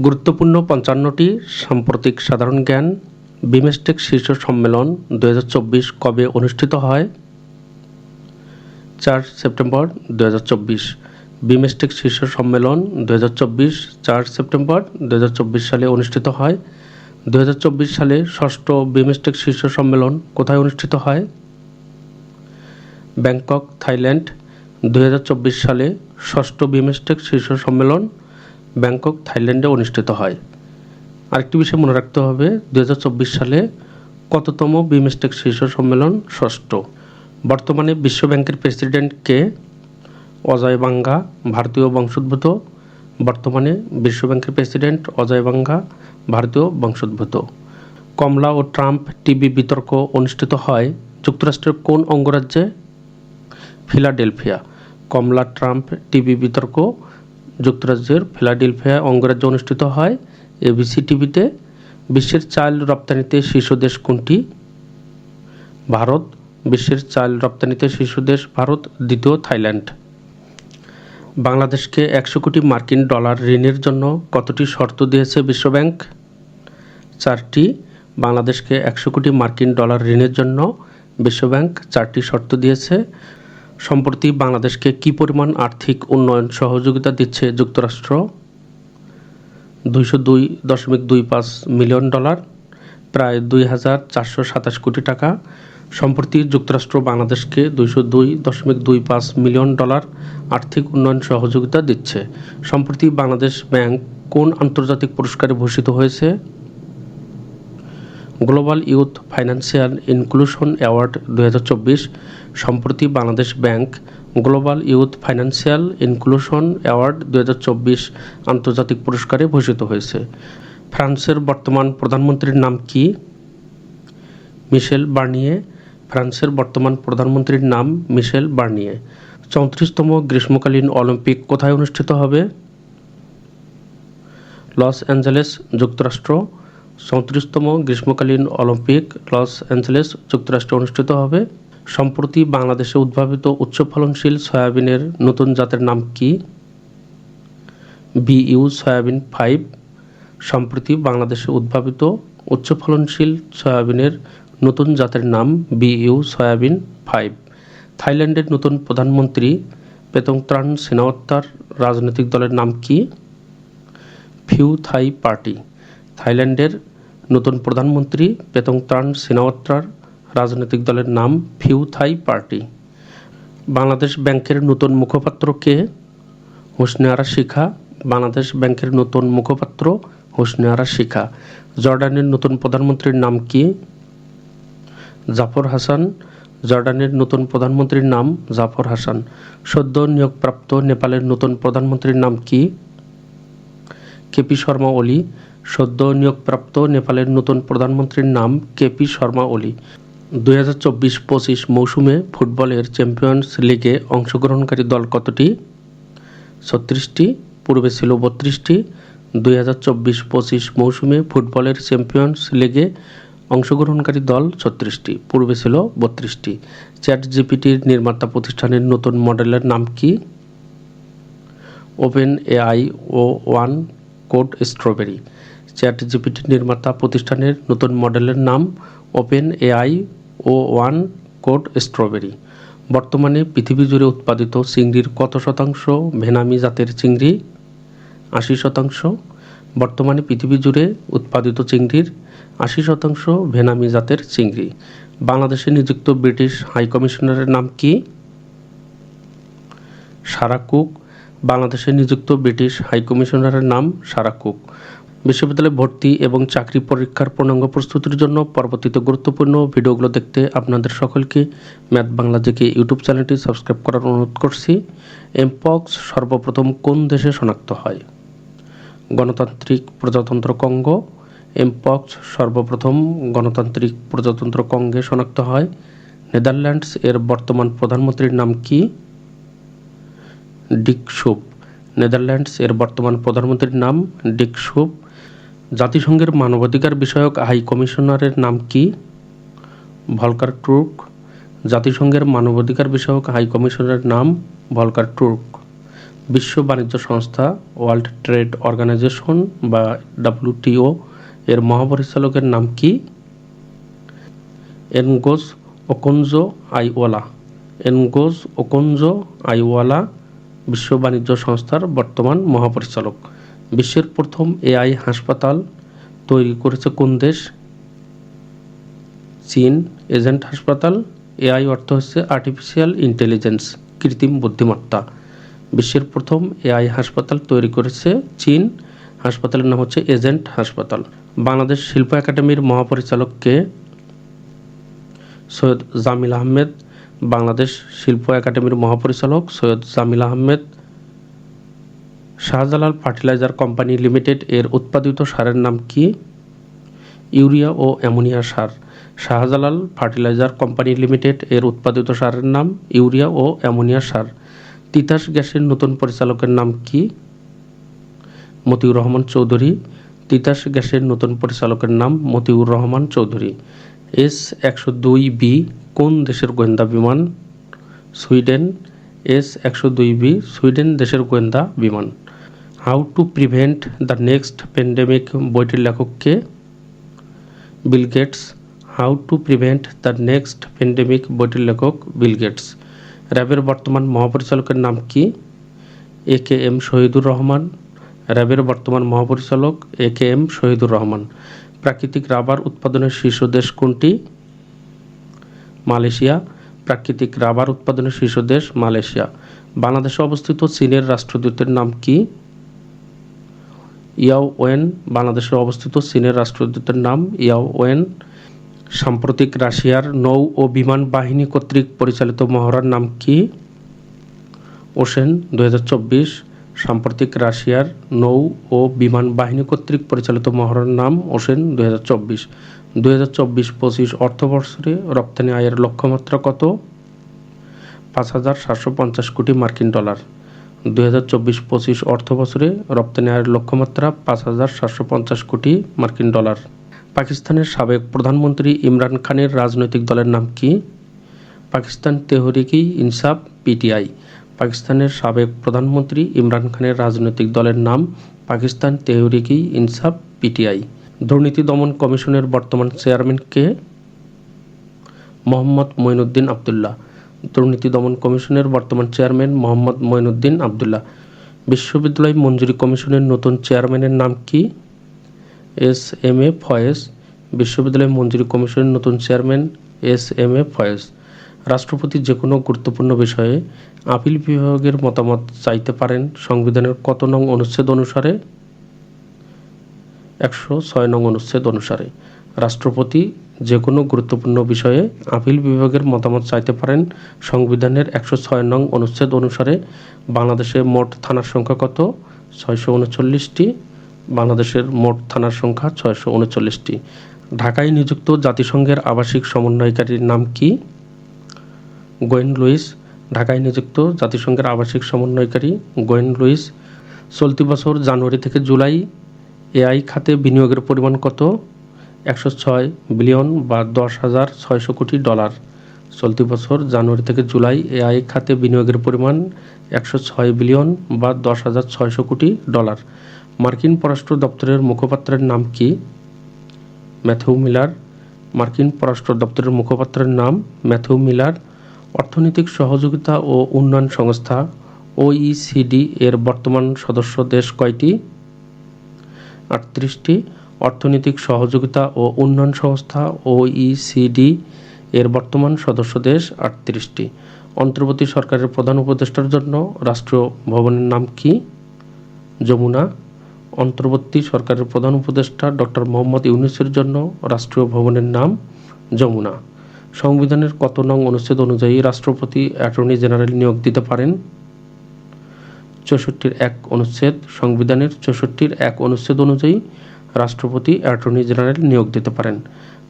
গুরুত্বপূর্ণ পঞ্চান্নটি সাম্প্রতিক সাধারণ জ্ঞান বিমেস্টেক শীর্ষ সম্মেলন দু হাজার চব্বিশ কবে অনুষ্ঠিত হয়? চার সেপ্টেম্বর দু বিমেস্টেক শীর্ষ সম্মেলন দু চার সেপ্টেম্বর দু হাজার চব্বিশ সালে অনুষ্ঠিত হয়। দু হাজার চব্বিশ সালে ষষ্ঠ বিমেস্টেক শীর্ষ সম্মেলন কোথায় অনুষ্ঠিত হয়? Bangkok, Thailand. দু হাজার চব্বিশ সালে ষষ্ঠ বিমেস্টেক শীর্ষ সম্মেলন ব্যাংকক, থাইল্যান্ডে অনুষ্ঠিত হয়। আরেকটি বিষয় মনে রাখতে হবে দু হাজার চব্বিশ সালে কততম বিমস্টেক শীর্ষ সম্মেলন ষষ্ঠ। বর্তমানে বিশ্বব্যাংকের প্রেসিডেন্ট কে? অজয় বাঙ্গা, ভারতীয় বংশোদ্ভূত। বর্তমানে বিশ্বব্যাংকের প্রেসিডেন্ট অজয় বাঙ্গা, ভারতীয় বংশোদ্ভূত। কমলা ও ট্রাম্প টিভি বিতর্ক অনুষ্ঠিত হয় যুক্তরাষ্ট্রের কোন অঙ্গরাজ্যে? ফিলাডেলফিয়া। কমলা, ট্রাম্প টিভি বিতর্ক যুক্তরাজ্যের ফিলাডেলফিয়া অঙ্গরাজ্যে অনুষ্ঠিত হয়। এবিসি টিভিতে বিশ্বের চাল রপ্তানিতে শীর্ষ দেশ কোনটি? ভারত, বিশ্বের চাল রপ্তানিতে শীর্ষ দেশ ভারত, দ্বিতীয় থাইল্যান্ড। বাংলাদেশকে একশো কোটি মার্কিন ডলার ঋণের জন্য কতটি শর্ত দিয়েছে বিশ্বব্যাংক? চারটি। বাংলাদেশকে একশো কোটি মার্কিন ডলার ঋণের জন্য বিশ্বব্যাংক চারটি শর্ত দিয়েছে। সম্প্রতি বাংলাদেশকে কি পরিমাণ আর্থিক উন্নয়ন সহযোগিতা দিচ্ছে যুক্তরাষ্ট্র? দুইশো দুই দশমিক দুই পাঁচ মিলিয়ন ডলার, প্রায় দুই হাজার চারশো সাতাশ কোটি টাকা। সম্প্রতি যুক্তরাষ্ট্র বাংলাদেশকে দুইশো দুই দশমিক দুই পাঁচ মিলিয়ন ডলার আর্থিক উন্নয়ন সহযোগিতা দিচ্ছে। সম্প্রতি বাংলাদেশ ব্যাংক কোন আন্তর্জাতিক পুরস্কারে ভূষিত হয়েছে? Global youth financial inclusion award দু হাজার চব্বিশ, সম্প্রতি Bangladesh bank global youth financial inclusion award দু হাজার চব্বিশ আন্তর্জাতিক পুরস্কারে ভূষিত হয়েছে। ফ্রান্সের বর্তমান প্রধানমন্ত্রীর নাম কি? Michel Barnier. ফ্রান্সের বর্তমান প্রধানমন্ত্রীর নাম মিশেল বার্নিয়ে। চৌত্রিশতম গ্রীষ্মকালীন অলিম্পিক কোথায় অনুষ্ঠিত হবে? লস অ্যাঞ্জেলেস, যুক্তরাষ্ট্র। চৌত্রিশতম গ্রীষ্মকালীন অলিম্পিক লস অ্যাঞ্জেলেস যুক্তরাষ্ট্রে অনুষ্ঠিত হবে। সম্প্রতি বাংলাদেশে উদ্ভাবিত উচ্চ ফলনশীল সয়াবিনের নতুন জাতের নাম কি? BU soybean five. সম্প্রতি বাংলাদেশে উদ্ভাবিত উচ্চ ফলনশীল সয়াবিনের নতুন জাতের নাম বিইউ সয়াবিন ফাইভ। থাইল্যান্ডের নতুন প্রধানমন্ত্রী পেতংত্রাণ সেনাওয়াত্তার রাজনৈতিক দলের নাম কি? Pheu Thai party. থাইল্যান্ডের নতুন প্রধানমন্ত্রী পেতংত্রাণ সেনাওয়াত্রার রাজনৈতিক দলের নাম ফিউ থাই পার্টি। বাংলাদেশ ব্যাংকের নতুন মুখপাত্র কে? হোসনে আরা শিখা। বাংলাদেশ ব্যাংকের নতুন মুখপাত্র হোসনে আরা শিখা। জর্ডানের নতুন প্রধানমন্ত্রীর নাম কি? জাফর হাসান। জর্ডানের নতুন প্রধানমন্ত্রীর নাম জাফর হাসান। সদ্য নিয়োগপ্রাপ্ত নেপালের নতুন প্রধানমন্ত্রীর নাম কি? কেপি শর্মা ওলি সদ্য নিয়োগপ্রাপ্ত নেপালের নতুন প্রধানমন্ত্রীর নাম কেপি শর্মা ওলি। দুই হাজার চব্বিশ পঁচিশ মৌসুমে ফুটবলের চ্যাম্পিয়ন্স লিগে অংশগ্রহণকারী দল কতটি? ছত্রিশটি, পূর্বে ছিল বত্রিশটি। দুই হাজার চব্বিশ পঁচিশ মৌসুমে ফুটবলের চ্যাম্পিয়ন্স লিগে অংশগ্রহণকারী দল ছত্রিশটি, পূর্বে ছিল বত্রিশটি। চ্যাট জিপিটির নির্মাতা প্রতিষ্ঠানের নতুন মডেলের নাম কি? Open AI o one code strawberry. Chat GPT নির্মাতা প্রতিষ্ঠানের নতুন মডেলের নাম Open AI o one code strawberry. বর্তমানে পৃথিবী জুড়ে উৎপাদিত চিংড়ির কত শতাংশ ভেনামি জাতের চিংড়ি? আশি শতাংশ। বর্তমানে পৃথিবী জুড়ে উৎপাদিত চিংড়ির আশি শতাংশ ভেনামি জাতের চিংড়ি। বাংলাদেশে নিযুক্ত ব্রিটিশ হাইকমিশনারের নাম কি? Sarah Cooke. বাংলাদেশে নিযুক্ত ব্রিটিশ হাইকমিশনারের নাম সারা কুক। বিশ্ববিদ্যালয়ে ভর্তি এবং চাকরি পরীক্ষার পূর্ণাঙ্গ প্রস্তুতির জন্য পরবর্তীতে গুরুত্বপূর্ণ ভিডিওগুলো দেখতে আপনাদের সকলকে ম্যাথ বাংলা থেকে ইউটিউব চ্যানেলটি সাবস্ক্রাইব করার অনুরোধ করছি। এমপক্স সর্বপ্রথম কোন দেশে শনাক্ত হয়? গণতান্ত্রিক প্রজাতন্ত্র কঙ্গ। এমপক্স সর্বপ্রথম গণতান্ত্রিক প্রজাতন্ত্র কঙ্গে শনাক্ত হয়। নেদারল্যান্ডস এর বর্তমান প্রধানমন্ত্রীর নাম কি? ডিক শুপ নেদারল্যান্ডস এর বর্তমান প্রধানমন্ত্রীর নাম ডিক শুপ জাতিসংঘের মানবাধিকার বিষয়ক হাই কমিশনারের নাম কি? Volker Turk. জাতিসংঘের মানবাধিকার বিষয়ক হাই কমিশনারের নাম ভলকার টুর্ক। বিশ্ব বাণিজ্য সংস্থা, ওয়ার্ল্ড ট্রেড অর্গানাইজেশন বা ডাব্লিউটিও এর মহাপরিচালকের নাম কি? এনগোজ ওকনজো আইওয়ালা। এনগোজ ওকনজো আইওয়ালা বিশ্ব বাণিজ্য সংস্থার বর্তমান মহাপরিচালক। বিশ্বের প্রথম এআই হাসপাতাল তৈরি করেছে কোন দেশ? চীন এজেন্ট হাসপাতাল। এআই অর্থ হচ্ছে আর্টিফিশিয়াল ইন্টেলিজেন্স কৃত্রিম বুদ্ধিমত্তা। বিশ্বের প্রথম এআই হাসপাতাল তৈরি করেছে চীন। হাসপাতালের নাম হচ্ছে এজেন্ট হাসপাতাল। বাংলাদেশ শিল্প একাডেমির মহাপরিচালককে সৈয়দ জামিল আহমেদ। বাংলাদেশ শিল্প একাডেমির মহাপরিচালক Syed Jamil Ahmed. Shahjalal fertiliser company limited এর উৎপাদিত সারের নাম কি? ইউরিয়া ও অ্যামোনিয়া সার। শাহজালাল ফার্টিলাইজার কোম্পানি লিমিটেড এর উৎপাদিত সারের নাম ইউরিয়া ও অ্যামোনিয়া সার। তিতাস গ্যাসের নতুন পরিচালকের নাম কি? মতিউর রহমান চৌধুরী। তিতাস গ্যাসের নতুন পরিচালকের নাম মতিউর রহমান চৌধুরী। এস একশো দুই বি কোন দেশের গোয়েন্দা বিমান? সুইডেন। এস একশো দুই বি সুইডেন দেশের গোয়েন্দা বিমান। How to prevent the next pandemic বইটির লেখককে Bill Gates how to prevent the next pandemic বইটির লেখক বিল গেটস র্যাবের বর্তমান মহাপরিচালকের নাম কি? A K M Shahidur Rahman. র্যাবের বর্তমান মহাপরিচালক A K M Shahidur Rahman. প্রাকৃতিক রাবার উৎপাদনের শীর্ষ দেশ কোনটি? মালয়েশিয়া। প্রাকৃতিক রাবার উৎপাদনের শীর্ষ দেশ মালয়েশিয়া। বাংলাদেশে অবস্থিত চীনের রাষ্ট্রদূতের নাম কি? ইয়াও ওয়েন বাংলাদেশে অবস্থিত চীনের রাষ্ট্রদূতের নাম ইয়াও ওয়েন। সাম্প্রতিক রাশিয়ার নৌ ও বিমান বাহিনী কর্তৃক পরিচালিত মহড়ার নাম কি? ওশেন দু হাজার চব্বিশ। সাম্প্রতিক রাশিয়ার নৌ ও বিমান বাহিনী কর্তৃক পরিচালিত মহড়ার নাম ওশেন দু হাজার চব্বিশ। দু হাজার চব্বিশ পঁচিশ অর্থবর্ষে রপ্তানি আয়ের লক্ষ্যমাত্রা কত? পাঁচ হাজার সাতশো পঞ্চাশ কোটি মার্কিন ডলার। দুই হাজার চব্বিশ পঁচিশ অর্থ বছরে রপ্তানি আয়ের লক্ষ্যমাত্রা পাঁচ হাজার সাতশো পঞ্চাশ কোটি মার্কিন ডলার। পাকিস্তানের সাবেক প্রধানমন্ত্রী ইমরান খানের রাজনৈতিক দলের নাম কি? পাকিস্তান তেহরিকি ইনসাফ, পিটিআই। পাকিস্তানের সাবেক প্রধানমন্ত্রী ইমরান খানের রাজনৈতিক দলের নাম পাকিস্তান তেহরিকি ইনসাফ, পিটিআই। দুর্নীতি দমন কমিশনের বর্তমান চেয়ারম্যান কে? মোহাম্মদ মঈনুদ্দিন আবদুল্লাহ। দুর্নীতি দমন কমিশনের বর্তমান চেয়ারম্যান মোহাম্মদ মঈনুদ্দিন আবদুল্লাহ। বিশ্ববিদ্যালয় মঞ্জুরি কমিশনের নতুন চেয়ারম্যানের নাম কি? S M A Foyez. বিশ্ববিদ্যালয় মঞ্জুরি কমিশনের নতুন chairman S M A Foyez. রাষ্ট্রপতি যে কোনো গুরুত্বপূর্ণ বিষয়ে আপিল বিভাগের মতামত চাইতে পারেন। সংবিধানের কত নং অনুচ্ছেদ অনুসারে? একশো ছয় নং অনুচ্ছেদ অনুসারে। রাষ্ট্রপতি যে কোনো গুরুত্বপূর্ণ বিষয়ে আপিল বিভাগের মতামত চাইতে পারেন। সংবিধানের একশো ছয় নং অনুচ্ছেদ অনুসারে বাংলাদেশে মোট থানার সংখ্যা কত? ছয়শো উনচল্লিশটি। বাংলাদেশের মোট থানার সংখ্যা ছয়শো উনচল্লিশটি। ঢাকায় নিযুক্ত জাতিসংঘের আবাসিক সমন্বয়কারীর নাম কি? Gwyn Lewis. ঢাকায় নিযুক্ত জাতিসংঘের আবাসিক সমন্বয়কারী গোয়েন লুইস। চলতি বছর জানুয়ারি থেকে জুলাই এআই খাতে বিনিয়োগের পরিমাণ কত? একশো ছয় বিলিয়ন বা দশ হাজার ছয়শো কোটি ডলার। চলতি বছর জানুয়ারি থেকে জুলাই এ এআই খাতে বিনিয়োগের পরিমাণ একশো ছয় বিলিয়ন বা দশ হাজার ছয়শো কোটি ডলার। মার্কিন পররাষ্ট্র দপ্তরের মুখপাত্রের নাম কি? Matthew Miller. মার্কিন পররাষ্ট্র দপ্তরের মুখপাত্রের নাম ম্যাথিউ মিলার। অর্থনৈতিক সহযোগিতা ও উন্নয়ন সংস্থা ওইসিডি এর বর্তমান সদস্য দেশ কয়টি? আটত্রিশটি। অর্থনৈতিক সহযোগিতা ও উন্নয়ন সংস্থা ওইসিডি এর বর্তমান সদস্য দেশ আটত্রিশটি। অন্তর্বর্তী সরকারের প্রধান উপদেষ্টার জন্য রাষ্ট্রীয় ভবনের নাম কি? যমুনা। অন্তর্বর্তী সরকারের প্রধান উপদেষ্টা ডক্টর মোহাম্মদ ইউনুসের জন্য রাষ্ট্রীয় ভবনের নাম যমুনা। সংবিধানের কত নং অনুচ্ছেদ অনুযায়ী রাষ্ট্রপতি অ্যাটর্নি জেনারেল নিয়োগ দিতে পারেন? চৌষট্টির এক অনুচ্ছেদ, সংবিধানের চৌষট্টির এক অনুচ্ছেদ অনুযায়ী রাষ্ট্রপতি অ্যাটর্নি জেনারেল নিয়োগ দিতে পারেন।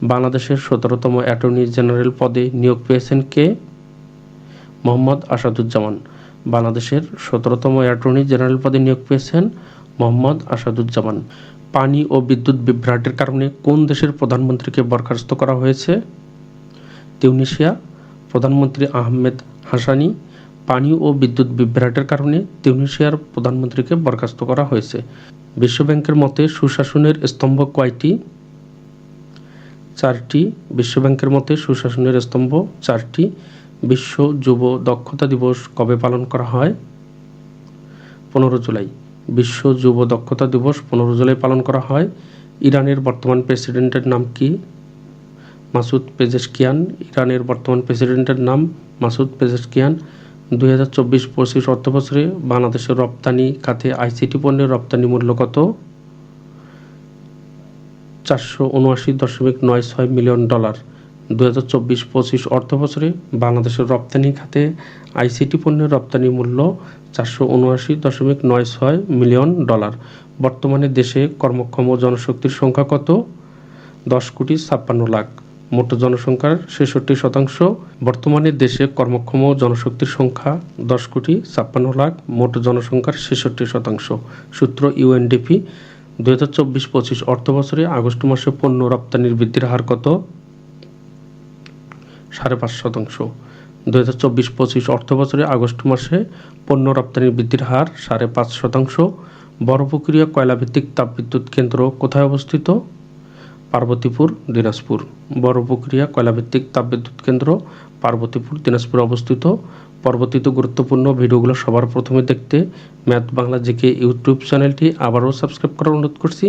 বাংলাদেশের সতেরোতম অ্যাটর্নি জেনারেল পদে নিয়োগ পেয়েছেন কে? মোহাম্মদ আসাদুজ্জামান। বাংলাদেশের সতেরোতম অ্যাটর্নি জেনারেল পদে নিয়োগ পেয়েছেন মোহাম্মদ আসাদুজ্জামান। পানি ও বিদ্যুৎ বিভ্রাটের কারণে কোন দেশের প্রধানমন্ত্রীকে বরখাস্ত করা হয়েছে? তিউনিশিয়া। প্রধানমন্ত্রী আহমেদ হাসানি। পানি ও বিদ্যুৎ বিভ্রাটের কারণে তিউনিশিয়ার প্রধানমন্ত্রীকে বরখাস্ত করা হয়েছে। বিশ্বব্যাংকের মতে সুশাসনের স্তম্ভ কয়টি? চারটি। বিশ্বব্যাংকের মতে সুশাসনের স্তম্ভ চারটি। বিশ্ব যুব দক্ষতা দিবস কবে পালন করা হয়? পনেরো জুলাই। বিশ্ব যুব দক্ষতা দিবস পনেরো জুলাই পালন করা হয়। ইরানের বর্তমান প্রেসিডেন্টের নাম কি? Masoud Pezeshkian. ইরানের বর্তমান প্রেসিডেন্টের নাম মাসুদ পেজেশকিয়ান। দুই হাজার চব্বিশ পঁচিশ অর্থবছরে বাংলাদেশের রপ্তানি খাতে আইসিটি পণ্যের রপ্তানি মূল্য কত? চারশো উনআশি দশমিক নয় ছয় মিলিয়ন ডলার। দু হাজার চব্বিশ পঁচিশ অর্থবছরে বাংলাদেশের রপ্তানি খাতে আইসিটি পণ্যের রপ্তানি মূল্য চারশো উনআশি দশমিক নয় ছয় মিলিয়ন ডলার। বর্তমানে দেশে কর্মক্ষম জনশক্তির সংখ্যা কত? দশ কোটি ছাপ্পান্ন লাখ। মোট জনসংখ্যার ছেষট্টি শতাংশ। বর্তমানে দেশে কর্মক্ষম জনশক্তির সংখ্যা দশ কোটি ছাপ্পান্ন লাখ, মোট জনসংখ্যার ছেষট্টি শতাংশ। সূত্র ইউএনডিপি দু হাজার চব্বিশ পঁচিশ অর্থ বছরে আগস্ট মাসে পণ্য রপ্তানির বৃদ্ধির হার কত? সাড়ে পাঁচ শতাংশ। দু হাজার চব্বিশ পঁচিশ অর্থ বছরে আগস্ট মাসে পণ্য রপ্তানির বৃদ্ধির হার সাড়ে পাঁচ শতাংশ। বড়পুকুরিয়া কয়লাভিত্তিক তাপবিদ্যুৎ কেন্দ্র কোথায় অবস্থিত? পার্বতীপুর, দিনাজপুর। বড়পুকুরিয়া কয়লাভিত্তিক তাপবিদ্যুৎ কেন্দ্র, পার্বতীপুর, দিনাজপুর অবস্থিত। পরবর্তীতে গুরুত্বপূর্ণ ভিডিওগুলো সবার প্রথমে দেখতে ম্যাথ বাংলা জিকে ইউটিউব চ্যানেলটি আবারও সাবস্ক্রাইব করার অনুরোধ করছি।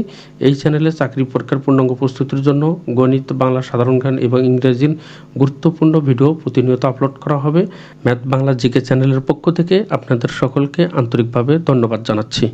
এই চ্যানেলে চাকরি পরীক্ষার পূর্ণাঙ্গ প্রস্তুতির জন্য গণিত, বাংলা, সাধারণ জ্ঞান এবং ইংরেজির গুরুত্বপূর্ণ ভিডিও প্রতিনিয়ত আপলোড করা হবে। ম্যাথ বাংলা জিকে চ্যানেলের পক্ষ থেকে আপনাদের সকলকে আন্তরিকভাবে ধন্যবাদ জানাচ্ছি।